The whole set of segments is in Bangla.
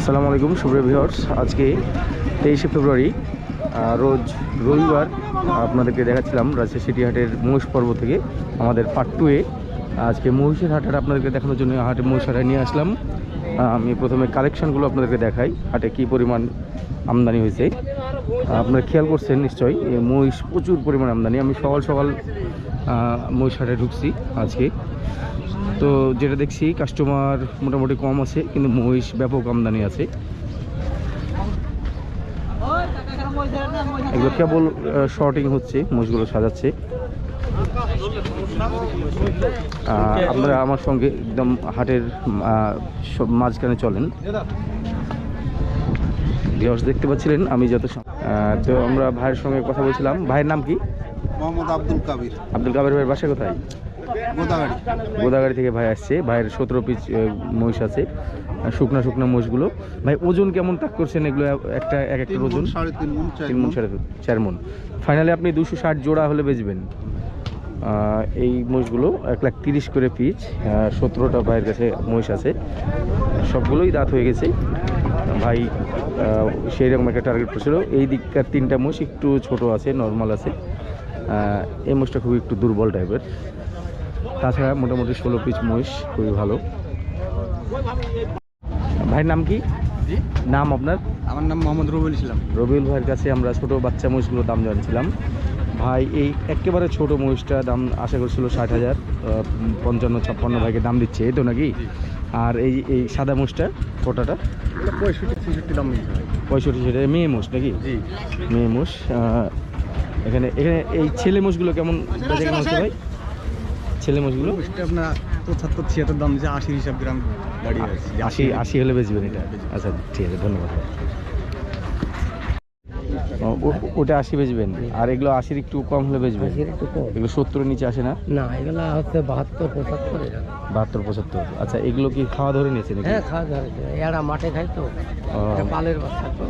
আসসালামু আলাইকুম, সুপ্রিয় ভিউয়ার্স। আজকে তেইশে ফেব্রুয়ারি রোজ রবিবার আপনাদেরকে দেখাচ্ছিলাম রাজশাহী সিটি হাটের মহিষ পর্ব থেকে আমাদের পার্ট টুয়ে আজকে মহিষের হাটের আপনাদেরকে দেখানোর জন্য হাটে মহিষ হাটে নিয়ে আসলাম। আমি প্রথমে কালেকশনগুলো আপনাদেরকে দেখাই, হাটে কী পরিমাণ আমদানি হয়েছে। আপনারা খেয়াল করছেন নিশ্চয়ই মহিষ প্রচুর পরিমাণ আমদানি। আমি সকাল সকাল মহিষ হাটে ঢুকছি আজকে। তো যেটা দেখছি কাস্টমার মোটামুটি কম আছে কিন্তু মহিষ ব্যাপক আমদানি আছে। এগুলো কেবল শর্টিং হচ্ছে মহিষগুলো সাজাচ্ছে। আপনারা আমার সঙ্গে একদম হাটের মাঝখানে চলেন। ভিউয়ার্স দেখতে পাচ্ছিলেন আমি যত তো আমরা ভাইয়ের সঙ্গে কথা বলছিলাম। ভাইয়ের নাম কি? মোহাম্মদ আব্দুল কাবির। আব্দুল কাবের ভাইয়ের বাসা কোথায়? গোদাগাড়ি। থেকে ভাই আসছে। ভাইয়ের সতেরো পিস মহিষ আছে। শুকনা শুকনা মহিষগুলো। ভাই ওজন কেমন তাক করছেন এগুলো? একটা এক একটা ওজন? তিন মন সাড়ে চার মন। ফাইনালি আপনি দুশো ষাট জোড়া হলে বেচবেন। এই মহিষগুলো এক লাখ তিরিশ করে পিচ। সতেরোটা ভাইয়ের কাছে মহিষ আছে। সবগুলোই দাঁত হয়ে গেছে। ভাই সেই রকম একটা টার্গেট করছিল এই দিককার তিনটা মহিষ একটু ছোট আছে নর্মাল আছে। এই মহিষটা খুবই একটু দুর্বল টাইপের তাছাড়া মোটামুটি ষোলো পিস মহিষ খুবই ভালো। ভাইয়ের নাম কি? নাম আপনার? আমার নাম মোহাম্মদ রবিউল ইসলাম। রবিউল ভাইয়ের কাছে আমরা ছোট বাচ্চা মহিষগুলোর দাম জানছিলাম। ভাই এই একেবারে ছোট মহিষটা দাম আশা করছিল ষাট হাজার পঞ্চান্ন ছাপ্পান্ন ভাইকে দাম দিচ্ছে এই তো নাকি? আর এই এই সাদা মহিষটা ফোটাটা? পঁয়ষট্টি ছেষট্টি দাম পঁয়ষট্টি সেটা মেয়ে মোষ নাকি? মেয়ে মোষ এখানে এখানে এই ছেলে মোষগুলো কেমন ভাই? ছেলে আপনার পঁচাত্তর ছিয়াত্তর দাম যে আশি হিসাব গ্রাম দাঁড়িয়ে আছে। আশি আশি হলে বেচবেন এটা। আচ্ছা ঠিক আছে ধন্যবাদ। ওটা আশি বেচবেন? আর এগুলো আশির একটু কম হলে বেচবেন? একটু কম। এগুলো সত্তরের নিচে আসে না? না এগুলো হচ্ছে বাহাত্তর পঁচাত্তর বাহাত্তর পঁচাত্তর। আচ্ছা এগুলো কি খাওয়া ধরে নিয়েছে নাকি? হ্যাঁ খাওয়া হয়েছে। এরা মাঠে খাই তো। পালের বাচ্চা তো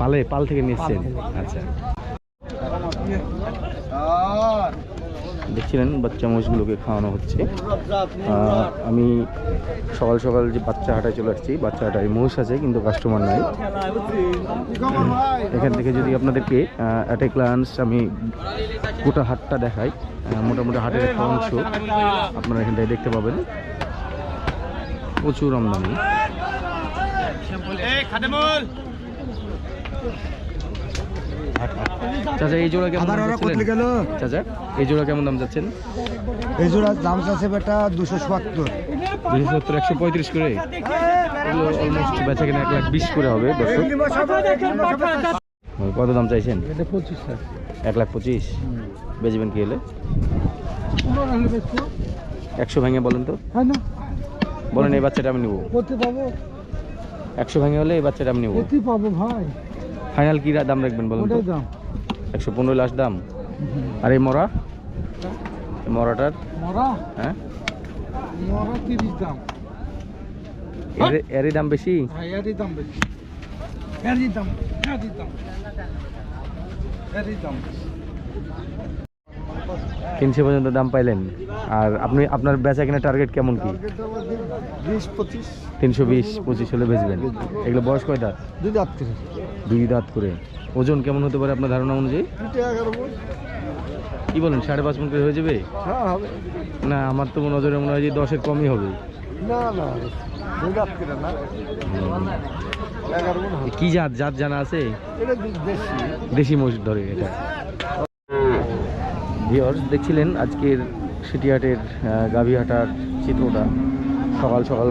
পালে পাল থেকে নিয়েছেন আচ্ছা। দেখছিলেন বাচ্চা মহিষগুলোকে খাওয়ানো হচ্ছে। আমি সকাল সকাল যে বাচ্চা হাটায় চলে আসছি, বাচ্চা হাটায় মহিষ আছে, কিন্তু কাস্টমার নাই। এখান থেকে যদি আপনাদেরকে অ্যাট এ গ্লান্স আমি গোটা হাটটা দেখাই মোটামুটি হাটের একটা অংশ আপনারা এখানটায় দেখতে পাবেন। প্রচুর আমদানি। চাচা এই জোড়া কেমন দাম যাচ্ছিলেন? গেল? চাচা এই জোড়া কেমন দাম যাচ্ছেন এই জোড়া দাম আছে বেটা দুশো সত্তর। দুশো সত্তর একশো পঁয়ত্রিশ করে। এগুলো অলমোস্ট বেচা কিনা এক লাখ বিশ করে হবে দর্শক। কত দাম চাইছেন? এটা পঁচিশ টাকা এক লাখ পঁচিশ। বেচবেন কি হলে একশো ভেঙে বলেন তো। হ্যাঁ না। বলেন এই বাচ্চাটা আমি নেব। করতে পাবো? একশো ভেঙে হলে এই বাচ্চাটা আমি নেব। করতে পাবো ভাই। ফাইনাল কি দাম রাখবেন বলেন একশো পনেরো লাস্ট দাম? আর এই মরা? মরাটার? মরা? হ্যাঁ? মরা তিরিশ দাম। এর- এরই দাম বেশি? এরই দাম বেশি। এরই দাম এরই দাম। এরই দাম তিনশো পর্যন্ত দাম পাইলেন? আর আপনি আপনার বেচা কিনা টার্গেট কেমন কি? তিনশো বিশ পঁচিশ হলে বেচবেন। এগুলো বয়স কয় দাঁত দুই দাঁত করে। দুই দাঁত করে। ওজন কেমন হতে পারে আপনার ধারণা অনুযায়ী? কি বলেন সাড়ে পাঁচ মন করে হয়ে যাবে? হ্যাঁ না আমার তো নজরে মনে হয় যে দশের কমই হবে। না না কি জাত জাত জানা আছে? দেশি। মহিষ ধরে এটা। ভিওর্স দেখছিলেন আজকের সিটিহাটের গাভীহাটার চিত্রটা সকাল সকাল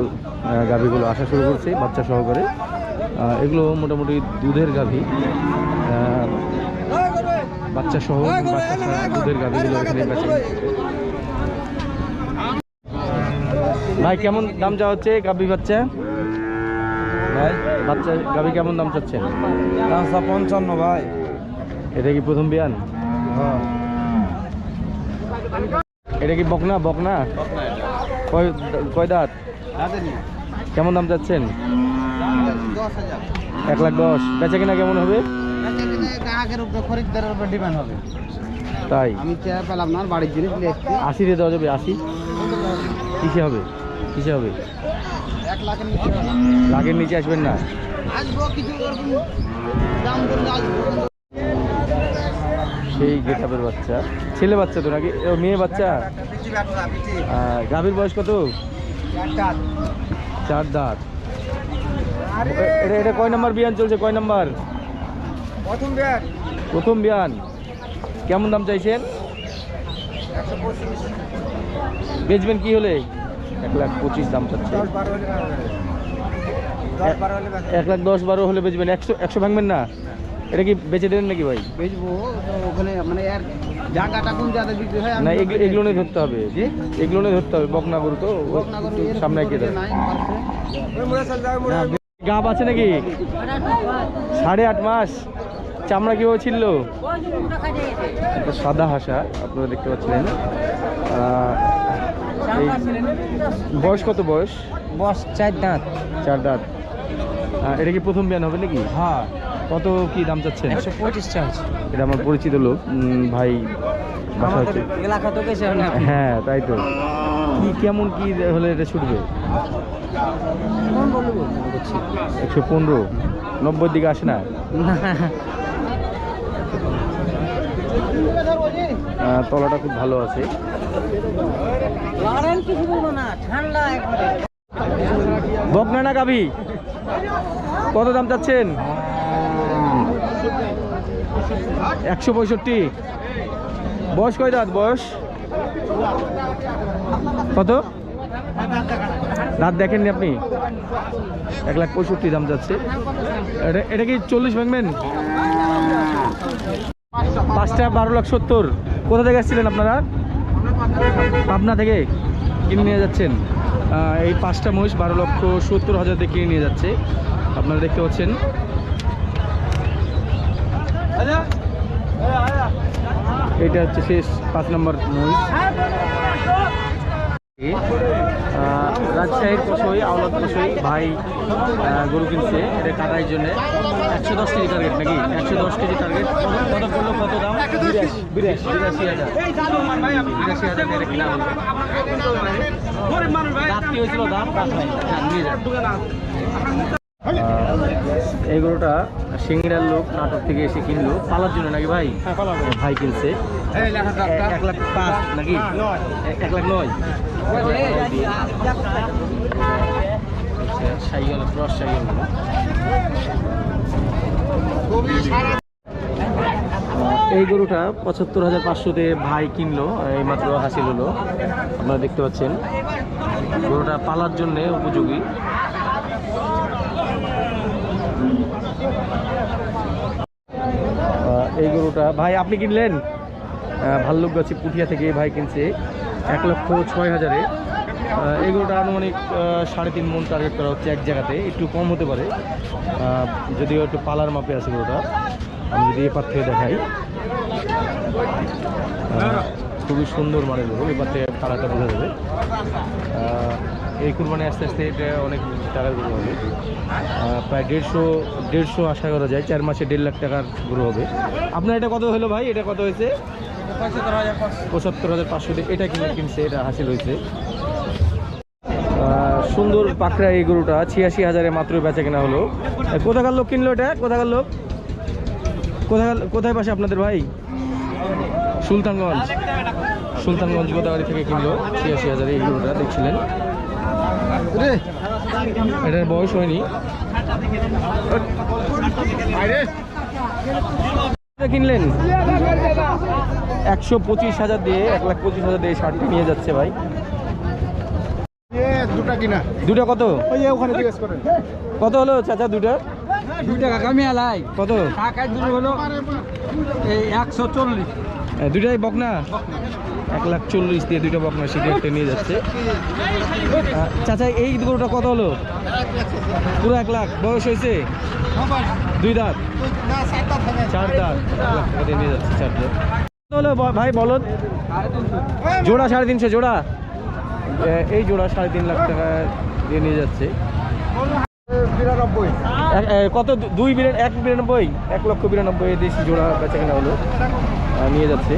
গাভীগুলো আসা শুরু করছে বাচ্চা সহকারে। এগুলো মোটামুটি দুধের গাভী। বাচ্চা সহ বাচ্চা ছাড়া দুধের গাভীগুলো এখানে বেচে ভাই কেমন দাম চা হচ্ছে গাভী বাচ্চা? ভাই বাচ্চা গাভী কেমন দাম চাচ্ছেন? দামটা পঞ্চান্ন ভাই। এটা কি প্রথম বিয়ান? হ্যাঁ। এটা কি বকনা? বকনা? কয় দাঁত? কেমন দাম চাচ্ছেন? এক লাখ দশ। বেচা কিনা কেমন হবে? তাই? আমি পেলাম না বাড়ির জিনিস আশি দিয়ে দেওয়া যাবে, আশি? কিসে হবে? কিসে হবে? লাখের নিচে আসবেন না? সেই গেটাপের বাচ্চা। ছেলে বাচ্চা তো নাকি? ও, মেয়ে বাচ্চা? গাভীর বয়স কত? চার দাঁত। এটা এটা কয় নাম্বার বিয়ান চলছে? কয় নাম্বার? প্রথম ব্যাট প্রথম বিয়ান। কেমন দাম চাইছেন? বেচবেন কি হলে? এক লাখ পঁচিশ দাম চাচ্ছে। এক লাখ দশ বারো হলে বেচবেন। একশো একশো ভাঙবেন না? এটা কি বেচে দেবেন নাকি ভাই? বেচবো ওখানে মানে এর জায়গাটা কোন জায়গায় বিক্রি হয় না এগুলো এগুলো নিয়ে ধরতে হবে। এগুলো নিয়ে ধরতে হবে বকনা গরু তো সামনে এগিয়ে দেবে গাব আছে নাকি? সাড়ে আট মাস। চামড়া কীভাবে ছিল সাদা হাসা আপনারা দেখতে পাচ্ছিলেন। এই বয়স কত বয়স? বস চার দাঁত। চার দাঁত। এটা কি প্রথম বিয়ান হবে নাকি? হ্যাঁ। কত কি দাম চাচ্ছেন? একশো পঁচিশ চার্জ। এটা আমার পরিচিত লোক ভাই এলাকা তো হয় তাই তো। কি কেমন কি হলে এটা ছুটবে? একশো পনেরো। নব্বই দিকে আসে না? তলাটা খুব ভালো আছে। বকনা না কত দাম চাচ্ছেন? একশো পঁয়ষট্টি। বয়স কয় দাঁত? বয়স? কত? দাঁত দেখেননি আপনি? এক লাখ পঁয়ষট্টি দাম যাচ্ছে। এটা এটা কি চল্লিশ ভাঙবেন? পাঁচটা বারো লাখ সত্তর। কোথা থেকে এসেছিলেন আপনারা? পাবনা থেকে কিনে নিয়ে যাচ্ছেন। এই পাঁচটা মহিষ বারো লক্ষ সত্তর হাজার দিয়ে কিনে নিয়ে যাচ্ছে। আপনারা দেখতে পাচ্ছেন। এটা হচ্ছে শেষ পাঁচ নম্বর মহিষ রাজশাহীর কষই আওলাদ কষই ভাই গরু কিনছে এটা কাটার জন্য। একশো দশ কেজি টার্গেট নাকি? একশো দশ কেজি টার্গেট কত পড়ল কত দাম? বিরাশি হাজার। বিরাশি হাজার হয়েছিল? দাম নাই। হ্যাঁ, নিয়ে যান। এই গরুটা সিংড়ার লোক নাটক থেকে এসে কিনলো। পালার জন্য নাকি ভাই? ভাই কিনছে। এক লাখ পাঁচ নাকি? এক লাখ নয়? সাইকেল ক্রস সাইকেল এই গরুটা পঁচাত্তর হাজার পাঁচশোতে ভাই কিনলো এই মাত্র হাসিল হলো। আপনারা দেখতে পাচ্ছেন। গরুটা পালার জন্যে উপযোগী। এই গরুটা। ভাই, আপনি কিনলেন? ভাল্লুকগাছি পুঠিয়া থেকে ভাই কিনছে এক লক্ষ ছয় হাজারে। এই গরুটা আনুমানিক সাড়ে তিন মন টার্গেট করা হচ্ছে এক জায়গাতে। একটু কম হতে পারে। যদিও একটু পালার মাপে আছে গরুটা। আমি যদি এপার থেকে দেখাই। খুবই সুন্দর মানের গরু। এপার থেকে কালারটা বোঝা যাবে। এই কুরবানি আস্তে আস্তে এটা অনেক টাকার গরু হবে। প্রায় দেড়শো দেড়শো আশা করা যায়, চার মাসে দেড় লাখ টাকার গরু হবে। আপনার এটা কত হলো ভাই? এটা কত হয়েছে? পঁচাত্তর হাজার পাঁচশো এটা কিনে কিনছে, এটা হাসিল হয়েছে। সুন্দর পাকড়া এই গরুটা, ছিয়াশি হাজারে মাত্র বেচা কেনা হলো। কোথাকার লোক কিনলো এটা? কোথাকার লোক? কোথায় কোথায় পাশে আপনাদের ভাই? সুলতানগঞ্জ। সুলতানগঞ্জ গোদাগাড়ি থেকে কিনলো, ছিয়াশি হাজারে এই গরুটা, দেখছিলেন। এটার বয়স হয়নি। কিনলেন? একশো পঁচিশ হাজার দিয়ে এক লাখ পঁচিশ হাজার দিয়ে শার্টটি নিয়ে যাচ্ছে ভাই। দুটা কিনা। দুটো কত? ওখানে জিজ্ঞেস করেন। কত হলো চাচা দুটো? দুই টাকা কামি আলাই কত? টাকায় দুটো হলো এই একশো চল্লিশ। এ, দুটাই বকনা? এক লাখ চল্লিশ দিয়ে দুটো বকনা একটা নিয়ে যাচ্ছে। চাচা এই গরুটা কত হলো? পুরো এক লাখ। বয়স হয়েছে? দুই দাঁত? চার দাঁত। এক লাখ টাকা দিয়ে নিয়ে যাচ্ছে চার দাঁত। হলো ভাই বলদ জোড়া সাড়ে তিনশো জোড়া? এই জোড়া সাড়ে তিন লাখ টাকা দিয়ে নিয়ে যাচ্ছে। কত? দুই বিরান এক বিরানব্বই? এক লক্ষ বিরানব্বই দেশি জোড়া বেচা কেনা হলো। নিয়ে যাচ্ছে।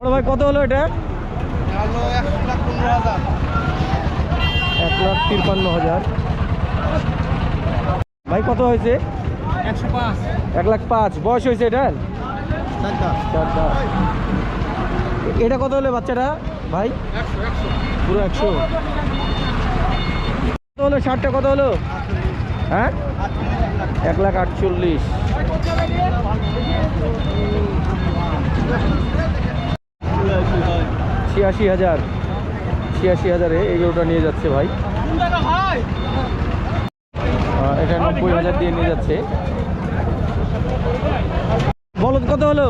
বড় ভাই কত হলো এটা? এক লাখ তিপ্পান্ন হাজার। ভাই কত হয়েছে? এক লাখ পাঁচ। বয়স হয়েছে চারটা। এটা কত হলে বাচ্চাটা ভাই? পুরো একশো। কত হলো? ষাটটা কত হলো? হ্যাঁ? এক লাখ আটচল্লিশ। ছিয়াশি হাজার। ছিয়াশি হাজারে এই গরুটা নিয়ে যাচ্ছে ভাই। এটা নব্বই হাজার দিয়ে নিয়ে যাচ্ছে। বলদ কত হলো?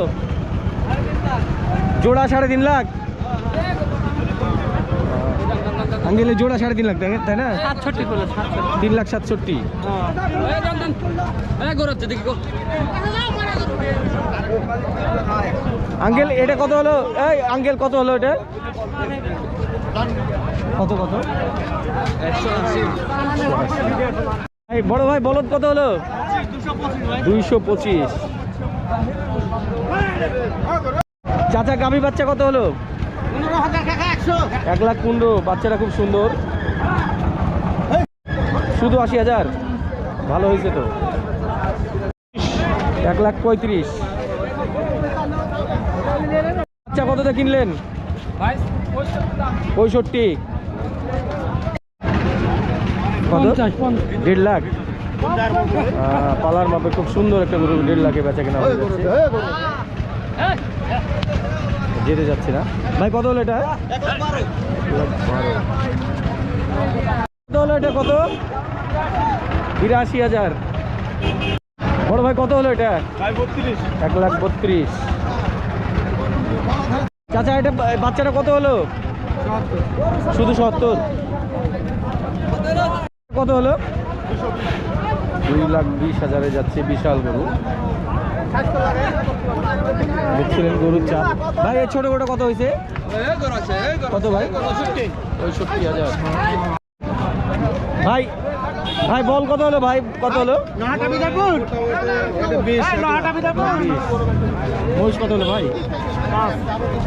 জোড়া সাড়ে তিন লাখ। আঙ্গেলে জোড়া সাড়ে তিন লাখ তাই তাই না সাতষট্টি তিন লাখ সাতষট্টি আঙ্কেল এটা কত হলো এই আঙ্কেল কত হলো এটা কত কত এই বড় ভাই বলদ কত হলো দুইশো পঁচিশ চাচা গাভী বাচ্চা কত হলো এক লাখ পনেরো বাচ্চাটা খুব সুন্দর। শুধু আশি হাজার। ভালো হয়েছে তো। এক লাখ পঁয়ত্রিশ। বাচ্চা কততে কিনলেন? পঁয়ষট্টি। কত? দেড় লাখ। পালার মাপে খুব সুন্দর একটা গরু দেড় লাখে বেচা কেনা হয়ে যাচ্ছে। যেতে যাচ্ছে না। ভাই, কত হলো এটা। কত হলো এটা কত? বিরাশি হাজার। বড় ভাই, কত হলো এটা? এক লাখ বত্রিশ। চাচা, এটা বাচ্চাটা কত হলো? শুধু সত্তর। কত হলো? দুই লাখ বিশ হাজারে যাচ্ছে বিশাল গরু। দেখছিলেন গরুর চাপ ভাই এই ছোট গরুটা কত হয়েছে? কত ভাই? পঁয়ষট্টি হাজার ভাই ভাই বল কত হলো ভাই? কত হলো? মহিষ কত হলো ভাই?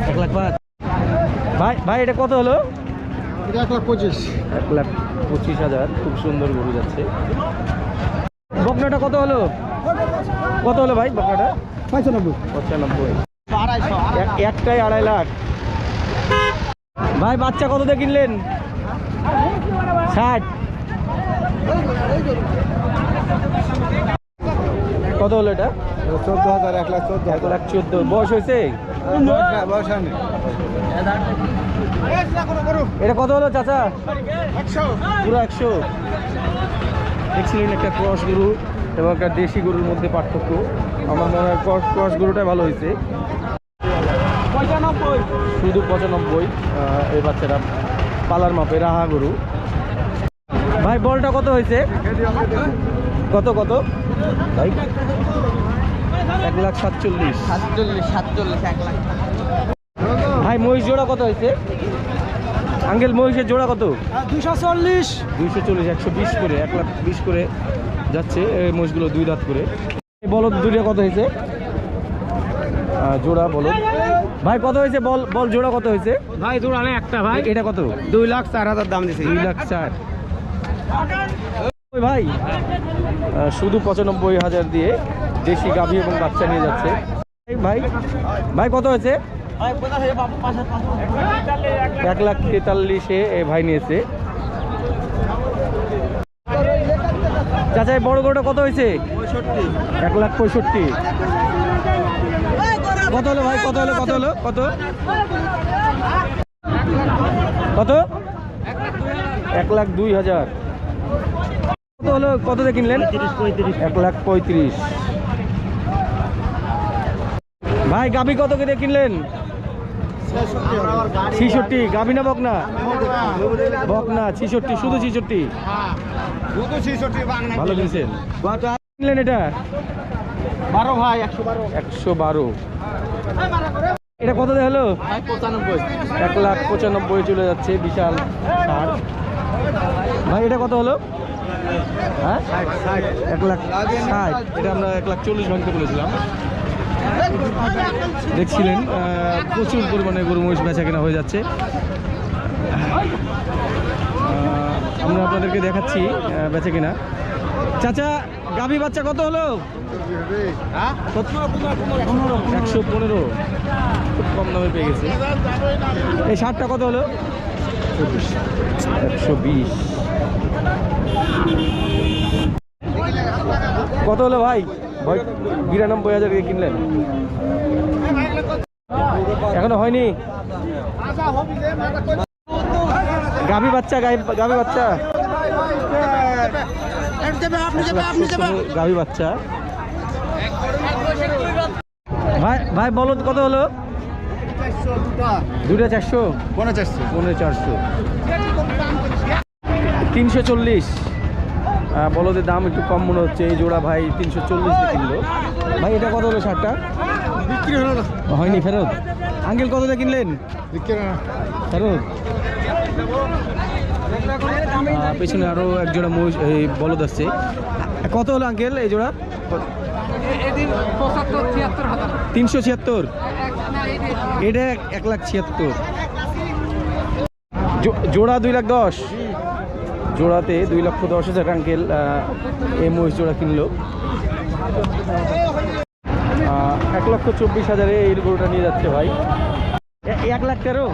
এক লাখ পাঁচ। ভাই ভাই এটা কত হলো? এক লাখ পঁচিশ। এক লাখ পঁচিশ হাজার। খুব সুন্দর গরু যাচ্ছে। বকনাটা কত হলো? কত হলো ভাই বকনাটা? পঁচানব্বই। পঁচানব্বই একটাই আড়াই লাখ। ভাই বাচ্চা কত দিয়ে কিনলেন? ষাট। কত হলো এটা? চোদ্দ হাজার এক লাখ চোদ্দ এক লাখ চোদ্দ। বয়স হয়েছে? বয়স হয়নি। এটা কত হলো চাচা? একশো। পুরো একশো? দেখছিলেন একটা ক্রস গরু এবং একটা দেশি গরুর মধ্যে পার্থক্য। আমার মনে হয় ক্রস ক্রস গরুটাই ভালো হয়েছে। শুধু পঁচানব্বই এই বাচ্চাটা পালার মাপে রাহা গরু। ভাই বলটা কত হয়েছে? কত কত? ভাই এক লাখ সাতচল্লিশ। সাতচল্লিশ সাতচল্লিশ এক লাখ। ভাই মহিষ জোড়া কত হয়েছে? আঙ্গেল মহিষের জোড়া কত? দুশো চল্লিশ। দুইশো চল্লিশ একশো বিশ করে এক লাখ বিশ করে যাচ্ছে এই মোষগুলো দুই দাঁত করে। বলদ দুইটা কত হয়েছে? জোড়া বলদ। ভাই কত হয়েছে? বল বল জোড়া কত হয়েছে? ভাই দৌড়ানে একটা ভাই। এটা কত? দুই লাখ চার হাজার দাম দিছে। দুই লাখ চার। ভাই শুধু পঁচানব্বই হাজার দিয়ে দেশি গাভী এবং বাচ্চা নিয়ে যাচ্ছে। ভাই ভাই কত হয়েছে? এক লাখ তেতাল্লিশে ভাই নিয়েছে। চাচাই, বড় গরুটা কত হয়েছে? এক লাখ পঁয়ষট্টি। কত হলো ভাই? কত হলো? কত হলো? কত? কত? এক লাখ দুই হাজার। কত হলো? কত দিয়ে কিনলেন? এক লাখ পঁয়ত্রিশ। ভাই, গাভি কত করে কিনলেন? ছিষট্টি গাভি না বকনা? বকনা ছিষট্টি শুধু ছিষট্টি? ভালো কিনছেন। কিনলেন এটা? বারো ভাই একশো বারো। এটা কত হলো? এক লাখ পঁচানব্বই চলে যাচ্ছে বিশাল সার ভাই এটা কত হলো? হ্যাঁ? এক লাখ ষাট। এটা আমরা এক লাখ চল্লিশ ভাঙতে বলেছিলাম। দেখছিলেন প্রচুর পরিমাণে গরু মহিষ বেচা কেনা হয়ে যাচ্ছে। আমরা আপনাদেরকে দেখাচ্ছি বেচে কিনা চাচা, গাভী বাচ্চা কত হলো? একশো পনেরো। খুব কম দামে পেয়ে গেছে। এই শার্টটা কত হলো? একশো বিশ। কত হলো ভাই? বিরানব্বই হাজার দিয়ে কিনলেন। এখনও হয়নি? গাভী বাচ্চা গাভী বাচ্চা। গাভী বাচ্চা। ভাই ভাই বলো কত হলো? দুটা চারশো? পনেরো চারশো। পনেরো চারশো। তিনশো চল্লিশ। বলদের দাম একটু কম মনে হচ্ছে এই জোড়া ভাই তিনশো চল্লিশ কিনলো। ভাই এটা কত হলো শার্টটা? বিক্রি হলো না। হয়নি ফেরত? আঙ্কেল কত দিয়ে কিনলেন? ফেরত? পেছনে আরও এক জোড়া মহিষ এই বলদ আসছে। কত হলো আঙ্কেল এই জোড়া? তিনশো ছিয়াত্তর। এটা এক লাখ ছিয়াত্তর। জোড়া দুই লাখ দশ। জোড়াতে দুই লক্ষ দশ হাজার আঙ্কেল এই মহিষ জোড়া কিনলো। এক লক্ষ চব্বিশ হাজারে এই গরুটা নিয়ে যাচ্ছে ভাই। এক লাখ তেরো?